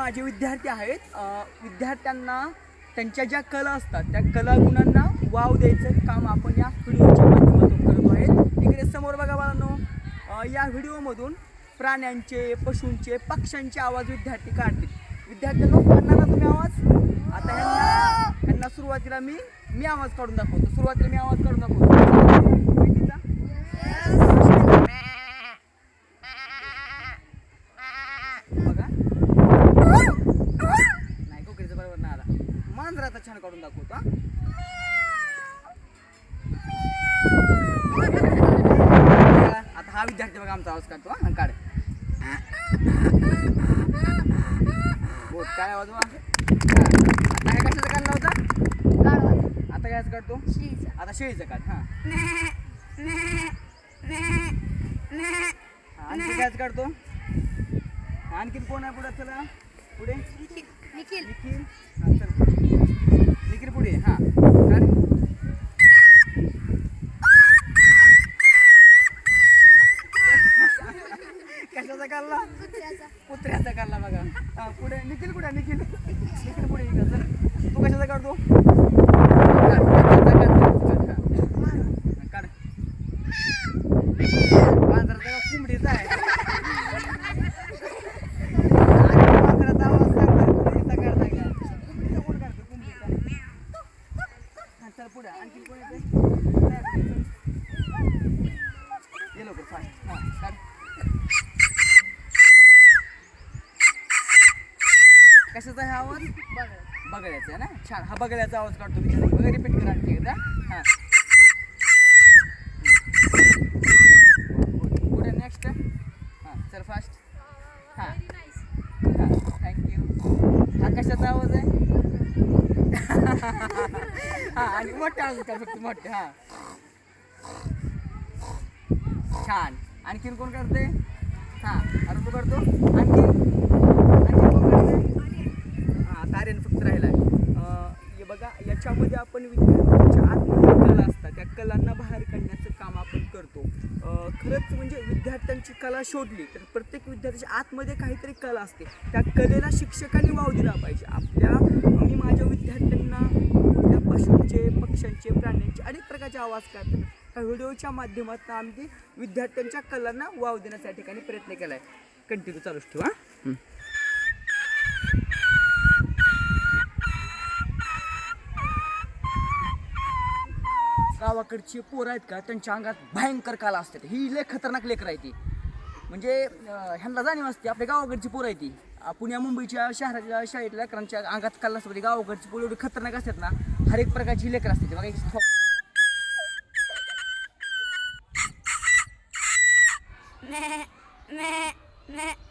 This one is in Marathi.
माझे विद्यार्थी आहेत विद्यार्थ्यांना त्यांच्या ज्या कला असतात त्या कलागुणांना वाव द्यायचं काम आपण या व्हिडिओच्या माध्यमातून करतो आहे इकडे समोर बघा बाळांनो या व्हिडिओमधून प्राण्यांचे पशूंचे पक्ष्यांचे आवाज विद्यार्थी काढतील. विद्यार्थ्यांना काढणार ना तुम्ही आवाज? आता ह्यांना ह्यांना सुरुवातीला मी मी आवाज काढून दाखवतो. सुरुवातीला मी आवाज काढून दाखवतो. मांजराचा छान काढून दाखवतो आता हा विद्यार्थी बघा आमचा आवाज काढतो हा काढ. बोट काय आवाज? आता काय कशाचा काढला होता? आता काय काढतो. आता शेळीचं काढ हा. आणखी काय काढतो. आणखीन कोण आहे पुढे चला? पुढे? निखिल. निखिल. पुढे हा. कशाचा काढला? कुत्र्याचा कुत्र्याचा काढला बघा. पुढे निखिल कुठे निखिल निखिल पुढे तू कशाचा काढतो काढ, काढ, काढ, काढ, काढ. काढ मांजराचा का कोंबडीचा आहे आणि मांजराचा आवाज सांग बरं, कोंबडीचा काढताय का? कोंबडीचा कोण काढतं? कोंबडीचा. हा, चल पुढे. आणखी कोण ये लवकर फास्ट. कशाचा आहे हा आवाज? बगड्याचा आहे ना? छान. हा बगड्याचा आवाज काढतो मी बघा रिपीट करा आणखी एकदा. हां. पुढे नेक्स्ट हां चल फास्ट हां. हां थँक्यू हा कशाचा आवाज आहे? हा आणि मोठे आवाज कर फक्त मोठे हा. छान. आणखीन कोण करते? हा अरे तू करतो. आणखीन? आणखीन कोण करते? तारेन फक्त राहिला आहे हे बघा याच्यामध्ये आपण विद्यार्थ्यांच्या आतमध्ये कला असतात. त्या कलांना बाहेर काढण्याचं काम आपण करतो अं, खरंच म्हणजे विद्यार्थ्यांची कला शोधली तर प्रत्येक विद्यार्थ्याच्या आतमध्ये काहीतरी कला असते. त्या कलेला शिक्षकांनी वाव दिला पाहिजे. आपल्या मी माझ्या विद्यार्थ्यांना त्या पशूंचे पक्ष्यांचे प्राण्यांचे अनेक प्रकारचे आवाज काढतात ह्या व्हिडिओच्या माध्यमातून आम्ही विद्यार्थ्यांच्या कलांना वाव देण्याच्या ठिकाणी प्रयत्न केला आहे कंटिन्यू चालूच ठेवा गावाकडची पोरं आहेत का त्यांच्या अंगात भयंकर काला असते ही लय खतरनाक लेकर आहे ती. म्हणजे ह्यांना जाणीव असते आपल्या गावाकडची पोरं आहे ती. पुण्या मुंबईच्या शहरातल्या शाळेतल्या लेकरांच्या अंगात काल असते म्हणजे गावाकडची पोरं एवढी खतरनाक असतात ना हर एक प्रकारची लेकर असते बघा एक Meh, meh, meh.